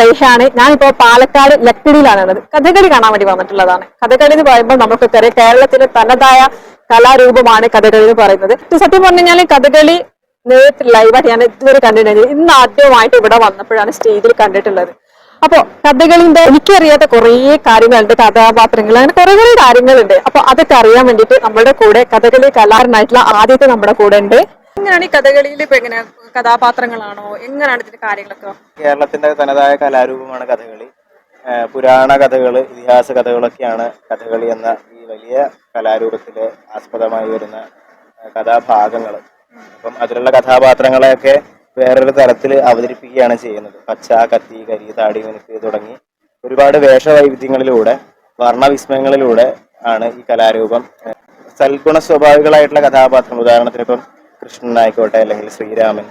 റൈഹാണ് ഞാനിപ്പോ പാലക്കാട് ലക്കിടിയിലാണ് ഉള്ളത് കഥകളി കാണാൻ വേണ്ടി വന്നിട്ടുള്ളതാണ്. കഥകളി എന്ന് പറയുമ്പോൾ നമുക്കൊക്കെ അറിയാം കേരളത്തിന്റെ തനതായ കലാരൂപമാണ് കഥകളി എന്ന് പറയുന്നത്. സത്യം പറഞ്ഞു കഴിഞ്ഞാൽ കഥകളി നേരിട്ട് ലൈവായിട്ട് ഞാൻ ഇതുവരെ കണ്ടിട്ടുണ്ടെങ്കിൽ ഇന്ന് ആദ്യമായിട്ട് ഇവിടെ വന്നപ്പോഴാണ് സ്റ്റേജിൽ കണ്ടിട്ടുള്ളത്. അപ്പോ കഥകളിന്റെ എനിക്കറിയാത്ത കുറേ കാര്യങ്ങളുണ്ട് കഥാപാത്രങ്ങൾ അങ്ങനെ കുറെ കുറെ കാര്യങ്ങളുണ്ട്. അപ്പൊ അതൊക്കെ അറിയാൻ വേണ്ടിയിട്ട് നമ്മുടെ കൂടെ കഥകളി കലാകാരനായിട്ടുള്ള ആദ്യത്തെ നമ്മുടെ കൂടെ ഉണ്ട്. എങ്ങനെയാണ് ഈ കഥകളിയിൽ ഇപ്പൊ എങ്ങനെ കഥാപാത്രങ്ങളാണോ? എങ്ങനെയാണ് ഇതിന്റെ കാര്യങ്ങളൊക്കെ? കേരളത്തിന്റെ തനതായ കലാരൂപമാണ് കഥകളി. പുരാണ കഥകൾ ഇതിഹാസ കഥകളൊക്കെയാണ് കഥകളി എന്ന ഈ വലിയ കലാരൂപത്തിൽ ആസ്പദമായി വരുന്ന കഥാഭാഗങ്ങൾ അപ്പം അതിലുള്ള കഥാപാത്രങ്ങളെയൊക്കെ വേറൊരു തരത്തിൽ അവതരിപ്പിക്കുകയാണ് ചെയ്യുന്നത്. പച്ച കത്തി കരി താടി മിനുക്ക് തുടങ്ങി ഒരുപാട് വേഷവൈവിധ്യങ്ങളിലൂടെ വർണവിസ്മയങ്ങളിലൂടെ ആണ് ഈ കലാരൂപം സൽഗുണ സ്വാഭാവികളായിട്ടുള്ള കഥാപാത്രങ്ങൾ. ഉദാഹരണത്തിന് ഇപ്പം കൃഷ്ണനായിക്കോട്ടെ അല്ലെങ്കിൽ ശ്രീരാമൻ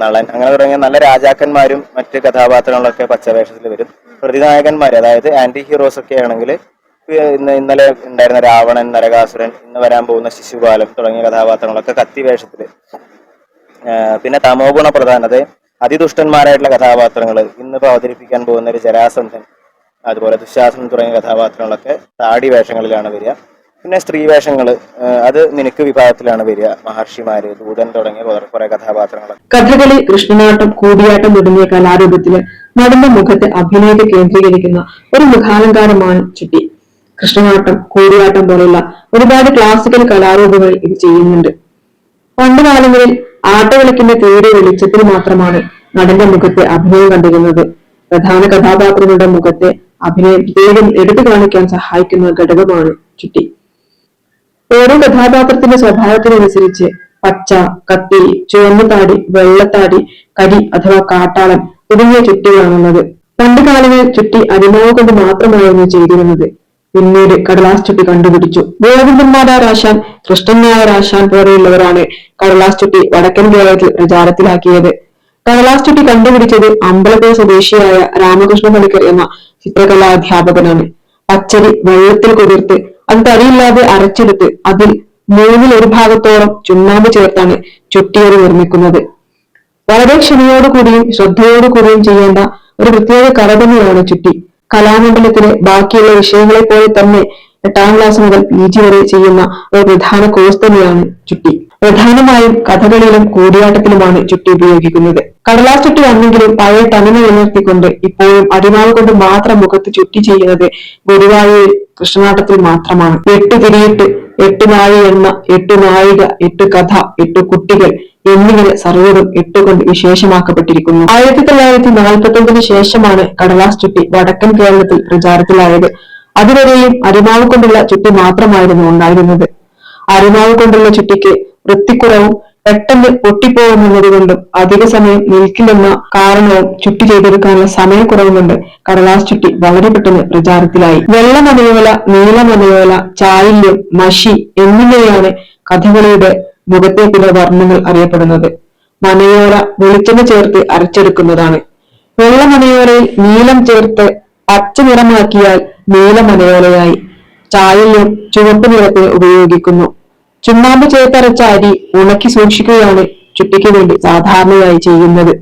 നളൻ അങ്ങനെ തുടങ്ങിയ നല്ല രാജാക്കന്മാരും മറ്റ് കഥാപാത്രങ്ങളൊക്കെ പച്ചവേഷത്തിൽ വരും. പ്രതിനായകന്മാർ അതായത് ആന്റി ഹീറോസ് ഒക്കെ ആണെങ്കിൽ ഇന്ന് ഇന്നലെ ഉണ്ടായിരുന്ന രാവണൻ നരകാസുരൻ ഇന്ന് വരാൻ പോകുന്ന ശിശുപാലൻ തുടങ്ങിയ കഥാപാത്രങ്ങളൊക്കെ കത്തി വേഷത്തിൽ പിന്നെ തമോ ഗുണ പ്രധാനത അതിദുഷ്ടന്മാരായിട്ടുള്ള കഥാപാത്രങ്ങൾ ഇന്നിപ്പോ അവതരിപ്പിക്കാൻ പോകുന്ന ഒരു ജരാസന്ധൻ അതുപോലെ ദുശാസനം തുടങ്ങിയ കഥാപാത്രങ്ങളൊക്കെ താടി വേഷങ്ങളിലാണ് വരിക. പിന്നെ സ്ത്രീ വേഷങ്ങൾ അത് നിനക്ക് വിഭാഗത്തിലാണ് വരിക. മഹർഷിമാര് ദൂതൻ തുടങ്ങിയ കുറെ- കഥാപാത്രങ്ങൾ കഥകളി കൃഷ്ണനാട്ടം കൂടിയാട്ടം തുടങ്ങിയ കലാരൂപത്തിൽ നടന്റെ മുഖത്തെ അഭിനയത്തെ കേന്ദ്രീകരിക്കുന്ന ഒരു മുഖാലങ്കാരമാണ് ചുട്ടി. കൃഷ്ണനാട്ടം കൂടിയാട്ടം പോലുള്ള ഒരുപാട് ക്ലാസിക്കൽ കലാരൂപങ്ങൾ ഇത് ചെയ്യുന്നുണ്ട്. പണ്ട് കാലങ്ങളിൽ ആട്ടവിളക്കിന്റെ തീരെ വെളിച്ചത്തിൽ മാത്രമാണ് നടന്റെ മുഖത്തെ അഭിനയം കണ്ടിരുന്നത്. പ്രധാന കഥാപാത്രങ്ങളുടെ മുഖത്തെ അഭിനയം വേഗം എടുത്തു കാണിക്കാൻ സഹായിക്കുന്ന ഘടകമാണ് ചുട്ടി. ഓരോ കഥാപാത്രത്തിന്റെ സ്വഭാവത്തിനനുസരിച്ച് പച്ച കത്തി ചുവന്ന താടി വെള്ളത്താടി കരി അഥവാ കാട്ടാളൻ തുടങ്ങിയ ചുട്ടികളാണുള്ളത് പണ്ട് കാലങ്ങളിൽ ചുട്ടി അരിമാവ് കൊണ്ട് മാത്രമായിരുന്നു ചെയ്തിരുന്നത്. പിന്നീട് കടലാസ് ചുട്ടി കണ്ടുപിടിച്ചു. ഗോവിന്ദന്മാരാശാൻ കൃഷ്ണൻ ആശാൻ പോലെയുള്ളവരാണ് കടലാസ് ചുട്ടി വടക്കൻ കേരളത്തിൽ പ്രചാരത്തിലാക്കിയത്. കടലാസ് ചുട്ടി കണ്ടുപിടിച്ചത് അമ്പലപ്പുഴ സ്വദേശിയായ രാമകൃഷ്ണ പണിക്കർ എന്ന ചിത്രകലാ അധ്യാപകനാണ് പച്ചരി വെള്ളത്തിൽ കുതിർത്ത് അത് തടിയില്ലാതെ അരച്ചെടുത്ത് അതിൽ മൂന്നിൽ ഒരു ഭാഗത്തോളം ചുണ്ണാമ്പ് ചേർത്താണ് ചുട്ടിയോട് നിർമ്മിക്കുന്നത്. വളരെ ക്ഷമയോടുകൂടിയും ശ്രദ്ധയോടുകൂടിയും ചെയ്യേണ്ട ഒരു പ്രത്യേക കല തന്നെയാണ് ചുട്ടി കലാമണ്ഡലത്തിലെ ബാക്കിയുള്ള വിഷയങ്ങളെ പോലെ തന്നെ എട്ടാം ക്ലാസ് മുതൽ പി ജി വരെ ചെയ്യുന്ന ഒരു പ്രധാന കോഴ്സ് തന്നെയാണ് ചുട്ടി പ്രധാനമായും കഥകളിലും കൂടിയാട്ടത്തിലുമാണ് ചുട്ടി ഉപയോഗിക്കുന്നത്. കടലാസ് ചുട്ടി വന്നെങ്കിലും പഴയ തനിമ നിലനിർത്തിക്കൊണ്ട് ഇപ്പോഴും അടിമാവ് കൊണ്ട് മാത്രം മുഖത്ത് ചുറ്റി ചെയ്യുന്നത് ഗുരുവായൂർ കൃഷ്ണനാട്ടത്തിൽ മാത്രമാണ്. എട്ട് തിരിയിട്ട് എട്ട് നാഴി എന്ന എട്ട് നായിക എട്ട് കഥ എട്ട് കുട്ടികൾ എന്നിങ്ങനെ സർവതും എട്ടുകൊണ്ട് വിശേഷമാക്കപ്പെട്ടിരിക്കുന്നു ആയിരത്തി തൊള്ളായിരത്തി നാൽപ്പത്തി ഒമ്പതിന് ശേഷമാണ് കടലാസ് ചുട്ടി വടക്കൻ കേരളത്തിൽ പ്രചാരത്തിലായത്. അതുവരെയും അരിമാവ് കൊണ്ടുള്ള ചുട്ടി മാത്രമായിരുന്നു ഉണ്ടായിരുന്നത്. അരിമാവ് കൊണ്ടുള്ള ചുട്ടിക്ക് വൃത്തിക്കുറവും പെട്ടെന്ന് പൊട്ടിപ്പോകുമെന്നതുകൊണ്ടും അധിക സമയം നിൽക്കില്ലെന്ന കാരണവും ചുട്ടി ചെയ്തെടുക്കാനുള്ള സമയക്കുറവ് കൊണ്ട് കടലാസ് ചുട്ടി വളരെ പെട്ടെന്ന് പ്രചാരത്തിലായി. വെള്ളമനയോല നീലമനയോല ചായില്യം മഷി എന്നിങ്ങനെയാണ് കഥകളിയുടെ മുഖത്തേക്കുള്ള വർണങ്ങൾ അറിയപ്പെടുന്നത്. മനയോല വെളിച്ചെണ്ണ ചേർത്ത് അരച്ചെടുക്കുന്നതാണ്. വെള്ളമനയോലയിൽ നീലം ചേർത്ത് പച്ച നിറമാക്കിയാൽ നീലമനയോലയായി ചായല്യം ചുവപ്പ് നിറത്തിന് ഉപയോഗിക്കുന്നു. ചുണ്ണാമ്പ് ചേർത്തരച്ച അരി ഉണക്കി സൂക്ഷിക്കുകയാണ് ചുട്ടിക്ക് വേണ്ടി സാധാരണയായി ചെയ്യുന്നത്.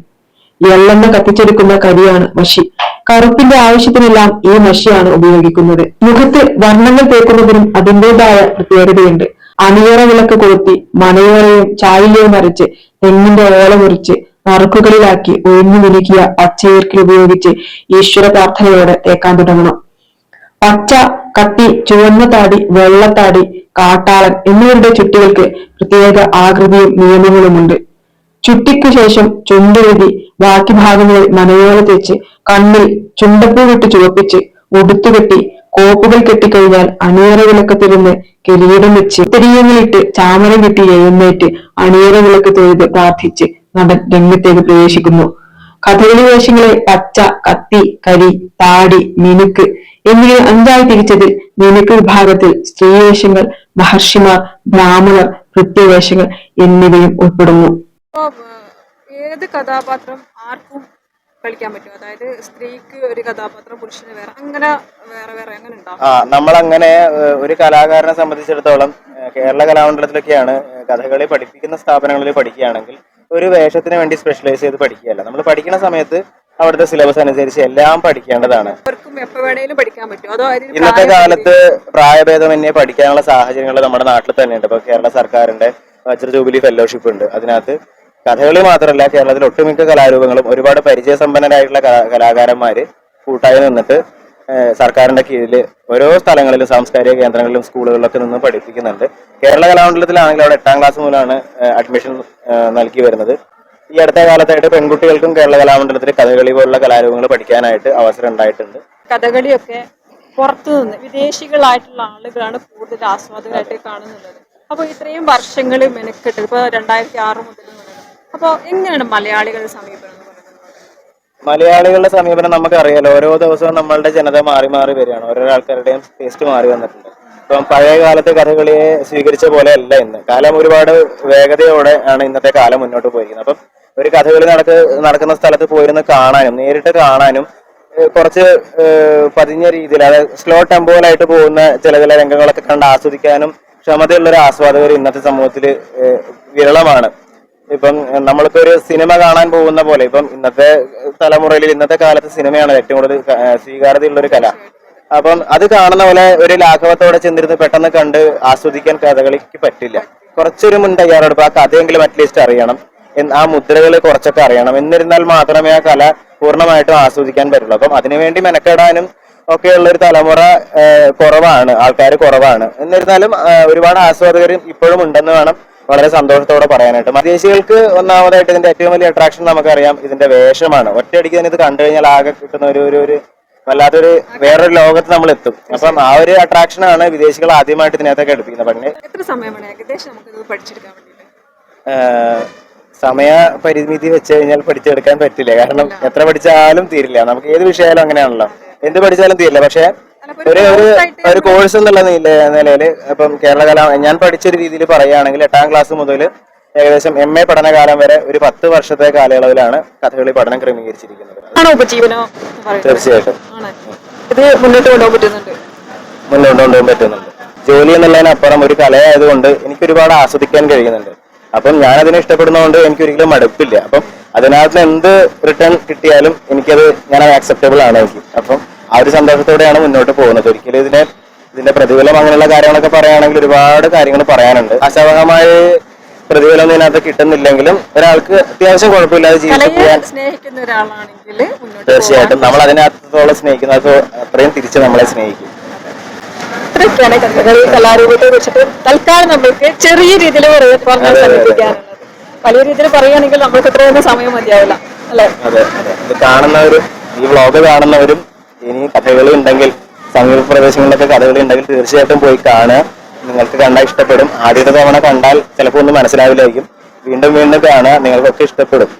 എള്ളെണ്ണ കത്തിച്ചെടുക്കുന്ന കരിയാണ് മഷി. കറുപ്പിന്റെ ആവശ്യത്തിനെല്ലാം ഈ മഷിയാണ് ഉപയോഗിക്കുന്നത്. മുഖത്ത് വർണങ്ങൾ തേക്കുന്നതിനും അതിന്റേതായ പ്രത്യേകതയുണ്ട്. അണിയറ വിളക്ക് കൊളുത്തി മണയോറയും ചായയും അരച്ച് തെങ്ങിന്റെ ഓല മുറിച്ച് നറുക്കുകളിലാക്കി ഒഴിഞ്ഞു മിനുക്കിയ പച്ചയേർക്കിൽ ഉപയോഗിച്ച് ഈശ്വര പ്രാർത്ഥനയോടെ തേക്കാൻ തുടങ്ങണം. പച്ച കത്തി ചുവന്ന താടി വെള്ളത്താടി കാട്ടാളൻ എന്നിവരുടെ ചുട്ടികൾക്ക് പ്രത്യേക ആകൃതിയും നിയമങ്ങളുമുണ്ട്. ചുട്ടിക്കു ശേഷം ചുണ്ടെഴുതി ബാക്കി ഭാഗങ്ങളിൽ മനയോല തേച്ച് കണ്ണിൽ ചുണ്ടപ്പൂ കെട്ടി ചുവപ്പിച്ച് ഉടുത്തുകെട്ടി കോപ്പുകൾ കെട്ടിക്കഴിഞ്ഞാൽ അണിയറ വിളക്കത്തിരുന്ന് കിരീടം വെച്ച് തിരിയങ്ങളിട്ട് ചാമരം കെട്ടി എഴുന്നേറ്റ് അണിയറ വിളക്ക് തൊഴുത് പ്രാർത്ഥിച്ച് നടൻ രംഗത്തേക്ക് പ്രവേശിക്കുന്നു. കഥകളി വേഷങ്ങളെ പച്ച കത്തി കരി താടി മിനുക്ക് എന്നിങ്ങനെ അഞ്ചായി തിരിച്ചതിൽ നിനക്ക് വിഭാഗത്തിൽ സ്ത്രീവേഷങ്ങൾ മഹർഷിമാർ ബ്രാഹ്മണർ കൃത്യവേഷങ്ങൾ എന്നിവയും ഉൾപ്പെടുന്നു. ഏത് കഥാപാത്രം ആർക്കും കളിക്കാൻ പറ്റും? അതായത് സ്ത്രീക്ക് ഒരു കഥാപാത്രം പുരുഷന് വേറെ അങ്ങനെ വേറെ വേറെ അങ്ങനെ ഉണ്ടാവും. ആ നമ്മളങ്ങനെ ഒരു കലാകാരനെ സംബന്ധിച്ചിടത്തോളം കേരള കലാമണ്ഡലത്തിലൊക്കെയാണ് കഥകളി പഠിപ്പിക്കുന്ന സ്ഥാപനങ്ങളിൽ പഠിക്കുകയാണെങ്കിൽ ഒരു വേഷത്തിന് വേണ്ടി സ്പെഷ്യലൈസ് ചെയ്ത് പഠിക്കുകയല്ല. നമ്മൾ പഠിക്കുന്ന സമയത്ത് അവിടുത്തെ സിലബസ് അനുസരിച്ച് എല്ലാം പഠിക്കേണ്ടതാണ്. ഇന്നത്തെ കാലത്ത് പ്രായഭേദമന്യേ പഠിക്കാനുള്ള സാഹചര്യങ്ങൾ നമ്മുടെ നാട്ടിൽ തന്നെയുണ്ട്. ഇപ്പൊ കേരള സർക്കാരിന്റെ വജ്ര ജൂബിലി ഫെലോഷിപ്പ് ഉണ്ട്. അതിനകത്ത് കഥകളി മാത്രമല്ല കേരളത്തിൽ ഒട്ടുമിക്ക കലാരൂപങ്ങളും ഒരുപാട് പരിചയസമ്പന്നരായിട്ടുള്ള കലാ- കലാകാരന്മാര് കൂട്ടായി നിന്നിട്ട് സർക്കാരിന്റെ കീഴിൽ ഓരോ സ്ഥലങ്ങളിലും സാംസ്കാരിക കേന്ദ്രങ്ങളിലും സ്കൂളുകളിലൊക്കെ നിന്ന് പഠിപ്പിക്കുന്നുണ്ട്. കേരള കലാമണ്ഡലത്തിലാണെങ്കിൽ അവിടെ എട്ടാം ക്ലാസ് മുതലാണ് അഡ്മിഷൻ നൽകി വരുന്നത്. ഈ അടുത്ത കാലത്തായിട്ട് പെൺകുട്ടികൾക്കും കേരള കലാമണ്ഡലത്തിൽ കഥകളി പോലുള്ള കലാരൂപങ്ങൾ പഠിക്കാനായിട്ട് അവസരം ഉണ്ടായിട്ടുണ്ട്. കഥകളിയൊക്കെ പുറത്തു നിന്ന് വിദേശികളായിട്ടുള്ള ആളുകളാണ് കൂടുതൽ ആസ്വാദകരായിട്ട് കാണുന്നത്. അപ്പോൾ ഇത്രയും വർഷങ്ങൾ മെനക്കെട്ട് ഇപ്പൊ രണ്ടായിരത്തി ആറ് മുതൽ അപ്പോൾ എങ്ങനെയാണ് മലയാളികളുടെ സമീപനം മലയാളികളുടെ സമീപനം നമുക്കറിയാലോ ഓരോ ദിവസവും നമ്മളുടെ ജനത മാറി മാറി വരികയാണ്. ഓരോ ആൾക്കാരുടെയും ടേസ്റ്റ് മാറി വന്നിട്ടുണ്ട്. ഇപ്പം പഴയ കാലത്ത് കഥകളിയെ സ്വീകരിച്ച പോലെ അല്ല ഇന്ന്. കാലം ഒരുപാട് വേഗതയോടെ ആണ് ഇന്നത്തെ കാലം മുന്നോട്ട് പോയിരിക്കുന്നത്. അപ്പം ഒരു കഥകളി നടക്ക നടക്കുന്ന സ്ഥലത്ത് പോയിരുന്ന് കാണാനും നേരിട്ട് കാണാനും കുറച്ച് പതിഞ്ഞ രീതിയിൽ അതായത് സ്ലോ ടെമ്പോയിലായിട്ട് പോകുന്ന ചില ചില രംഗങ്ങളൊക്കെ കണ്ട് ആസ്വദിക്കാനും ക്ഷമതയുള്ള ഒരു ആസ്വാദകർ ഇന്നത്തെ സമൂഹത്തിൽ വിരളമാണ്. ഇപ്പം നമ്മളിപ്പോ ഒരു സിനിമ കാണാൻ പോകുന്ന പോലെ ഇപ്പം ഇന്നത്തെ തലമുറയിൽ ഇന്നത്തെ കാലത്ത് സിനിമയാണ് ഏറ്റവും കൂടുതൽ സ്വീകാര്യതയുള്ള ഒരു കല. അപ്പം അത് കാണുന്ന പോലെ ഒരു ലാഘവത്തോടെ ചെന്നിരുന്ന് പെട്ടെന്ന് കണ്ട് ആസ്വദിക്കാൻ കഥകളിക്ക് പറ്റില്ല. കുറച്ചൊരു മുൻ തയ്യാറെടുപ്പ് ആ കഥയെങ്കിലും അറ്റ്ലീസ്റ്റ് അറിയണം. ആ മുദ്രകളെ കുറച്ചൊക്കെ അറിയണം. എന്നിരുന്നാൽ മാത്രമേ ആ കല പൂർണമായിട്ടും ആസ്വദിക്കാൻ പറ്റുള്ളൂ. അപ്പം അതിനുവേണ്ടി മെനക്കെടാനും ഒക്കെയുള്ള ഒരു തലമുറ കുറവാണ്. ആൾക്കാർ കുറവാണ്. എന്നിരുന്നാലും ഒരുപാട് ആസ്വാദകർ ഇപ്പോഴും ഉണ്ടെന്ന് വേണം വളരെ സന്തോഷത്തോടെ പറയാനായിട്ട്. വിദേശികൾക്ക് ഒന്നാമതായിട്ട് ഇതിന്റെ ഏറ്റവും വലിയ അട്രാക്ഷൻ നമുക്കറിയാം ഇതിന്റെ വേഷമാണ്. ഒറ്റയടിക്ക് തന്നെ ഇത് കണ്ടു കഴിഞ്ഞാൽ ആകെ കിട്ടുന്ന ഒരു ഒരു വല്ലാത്തൊരു വേറൊരു ലോകത്ത് നമ്മൾ എത്തും. അപ്പം ആ ഒരു അട്രാക്ഷൻ ആണ് വിദേശികൾ ആദ്യമായിട്ട് ഇതിനകത്തൊക്കെ എടുപ്പിക്കുന്നത്. പണ്ട് എത്ര സമയമാണ് ഏകദേശം നമുക്ക് പഠിച്ചെടുക്കാൻ വേണ്ടിയിട്ട്? സമയ പരിമിതി വെച്ച് കഴിഞ്ഞാൽ പഠിച്ചെടുക്കാൻ പറ്റില്ല. കാരണം എത്ര പഠിച്ചാലും തീരില്ല. നമുക്ക് ഏത് വിഷയമായാലും അങ്ങനെയാണല്ലോ. എന്ത് പഠിച്ചാലും തീരില്ല. പക്ഷെ ഒരു ഒരു ഒരു കോഴ്സ് എന്നുള്ള നിലയിൽ ഇപ്പം കേരള കലാ ഞാൻ പഠിച്ചൊരു രീതിയിൽ പറയുകയാണെങ്കിൽ എട്ടാം ക്ലാസ് മുതൽ ഏകദേശം എം എ പഠനകാലം വരെ ഒരു പത്ത് വർഷത്തെ കാലയളവിലാണ് കഥകളി പഠനം ക്രമീകരിച്ചിരിക്കുന്നത്. തീർച്ചയായിട്ടും. ഇത് മുന്നോട്ട് കൊണ്ടുപോകാൻ പറ്റുന്നുണ്ട്. മുന്നോട്ട് കൊണ്ടുപോകാൻ പറ്റുന്നുണ്ട്. ജോലി എന്നുള്ളതിനപ്പുറം ഒരു കലയായതുകൊണ്ട് എനിക്ക് ഒരുപാട് ആസ്വദിക്കാൻ കഴിയുന്നുണ്ട്. അപ്പം ഞാൻ അതിനെ ഇഷ്ടപ്പെടുന്നതുകൊണ്ട് എനിക്ക് ഒരിക്കലും മടുപ്പില്ല. അപ്പം അതിനകത്ത് എന്ത് റിട്ടേൺ കിട്ടിയാലും എനിക്കത് ഞാൻ ആക്സെപ്റ്റബിൾ ആണ് എനിക്ക്. അപ്പം ആ ഒരു സന്തോഷത്തോടെയാണ് മുന്നോട്ട് പോകുന്നത്. ഒരിക്കലും ഇതിനെ ഇതിന്റെ പ്രതിഫലം അങ്ങനെയുള്ള കാര്യങ്ങളൊക്കെ പറയുകയാണെങ്കിൽ ഒരുപാട് കാര്യങ്ങൾ പറയാനുണ്ട്. അശാവഹമായ പ്രതിഫലം ഇതിനകത്ത് കിട്ടുന്നില്ലെങ്കിലും ഒരാൾക്ക് അത്യാവശ്യം കുഴപ്പമില്ലാതെ ജീവിതം സ്നേഹിക്കുന്ന ഒരാളാണെങ്കിൽ തീർച്ചയായിട്ടും. നമ്മൾ അതിനകത്തോളം സ്നേഹിക്കുന്നത് അത്രയും തിരിച്ച് നമ്മളെ സ്നേഹിക്കും. ഇത്രയൊക്കെയാണ് കഥകളി കലാരൂപത്തെ കുറിച്ചിട്ട് തൽക്കാലം നമ്മൾക്ക് ചെറിയ രീതിയിൽ പറഞ്ഞാൽ സമീപിക്കാനുള്ളത് വലിയ രീതിയിൽ പറയുകയാണെങ്കിൽ നമ്മൾക്ക് ഇത്രയൊന്നും സമയം മതിയാവില്ല അല്ലെ? അതെ അതെ. ഇത് കാണുന്നവരും ഈ വ്ളോഗ് കാണുന്നവരും ഇനി കഥകളി ഉണ്ടെങ്കിൽ സമീപ പ്രദേശങ്ങളിലൊക്കെ കഥകളി ഉണ്ടെങ്കിൽ തീർച്ചയായിട്ടും പോയി കാണുക. നിങ്ങൾക്ക് കണ്ടാൽ ഇഷ്ടപ്പെടും. ആദ്യത്തെ തവണ കണ്ടാൽ ചിലപ്പോൾ ഒന്നും മനസ്സിലാവില്ലായിരിക്കും. വീണ്ടും വീണ്ടും കാണുക. നിങ്ങൾക്കൊക്കെ ഇഷ്ടപ്പെടും.